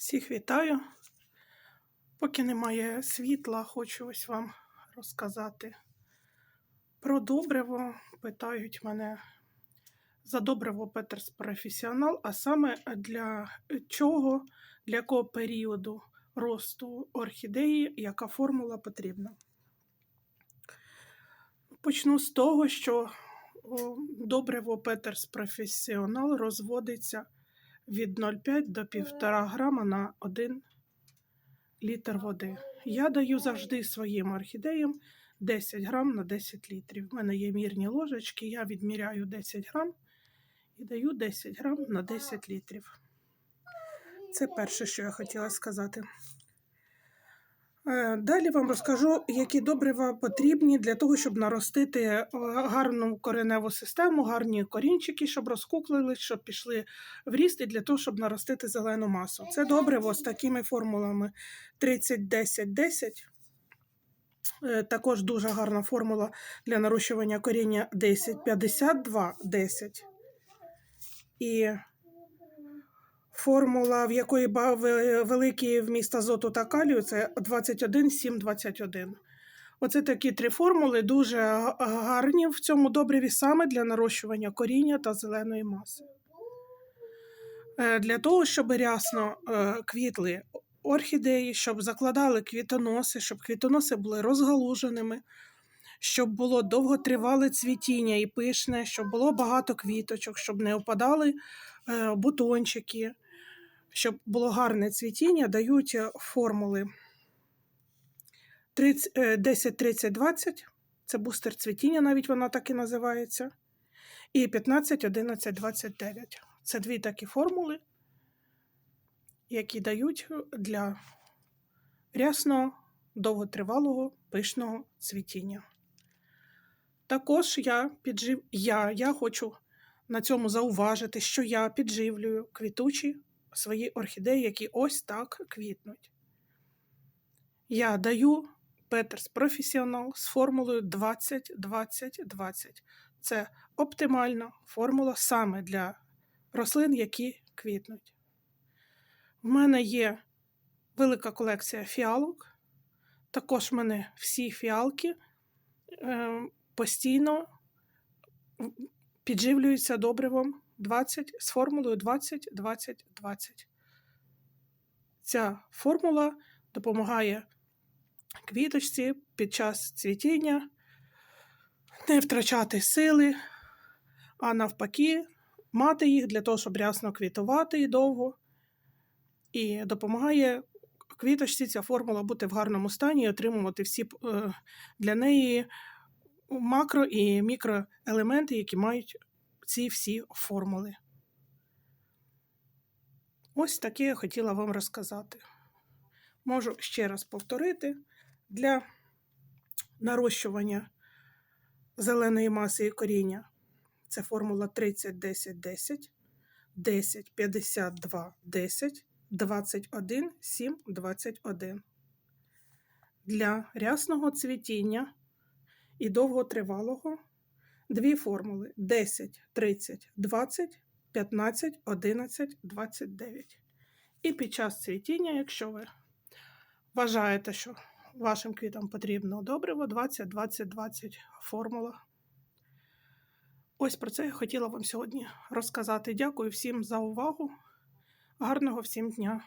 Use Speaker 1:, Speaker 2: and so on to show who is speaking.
Speaker 1: Всіх вітаю. Поки немає світла, хочу ось вам розказати про добриво. Питають мене за добриво Петерс професіонал, а саме для чого, для якого періоду росту орхідеї, яка формула потрібна. Почну з того, що добриво Петерс професіонал розводиться від 0,5 до 1,5 грама на 1 літр води. Я даю завжди своїм орхідеям 10 грам на 10 літрів. У мене є мірні ложечки, я відміряю 10 грам і даю 10 грам на 10 літрів. Це перше, що я хотіла сказати. Е, Далі вам розкажу, які добрива потрібні для того, щоб наростити е, гарну кореневу систему, гарні корінчики, щоб розкуклили, щоб пішли в ріст і для того, щоб наростити зелену масу. Це добриво з такими формулами 30, 10, 10. Е, Також дуже гарна формула для нарощування коріння 10, 52, 10. І формула, в якої ба- ве- великий вміст азоту та калію, це 21, 7, 21. Оце такі три формули дуже гарні в цьому добриві саме для нарощування коріння та зеленої маси. Е, Для того, щоб рясно е, квітли орхідеї, щоб закладали квітоноси, щоб квітоноси були розгалуженими, щоб було довготривале цвітіння і пишне, щоб було багато квіточок, щоб не опадали е, бутончики, щоб було гарне цвітіння, дають е, формули 30, е, 10, 30, 20. Це бустер цвітіння, навіть вона так і називається. І 15, 11, 29. Це дві такі формули, які дають для рясного, довготривалого, пишного цвітіння. Також я піджив... я, я хочу на цьому зауважити, що я підживлюю квітучі свої орхідеї, які ось так квітнуть. Я даю Петерс професіонал з формулою 20 20 20. Це оптимальна формула саме для рослин, які квітнуть. В мене є велика колекція фіалок. Також в мене всі фіалки е, постійно підживлюються добривом 20 з формулою 20 20 20. Ця формула допомагає квіточці під час цвітіння не втрачати сили, а навпаки, мати їх для того, щоб рясно квітувати і довго. І допомагає квіточці ця формула бути в гарному стані і отримувати всі е, для неї макро і мікроелементи, які мають ці всі формули. Ось таке я хотіла вам розказати. Можу ще раз повторити для нарощування зеленої маси і коріння. Це формула 30, 10, 10, 10, 52, 10, 21, 7, 21. Для рясного цвітіння і довготривалого дві формули 10, 30, 20, 15, 11, 29. І під час цвітіння, якщо ви вважаєте, що вашим квітам потрібно добриво 20, 20, 20 формула. Ось про це я хотіла вам сьогодні розказати. Дякую всім за увагу. Гарного всім дня!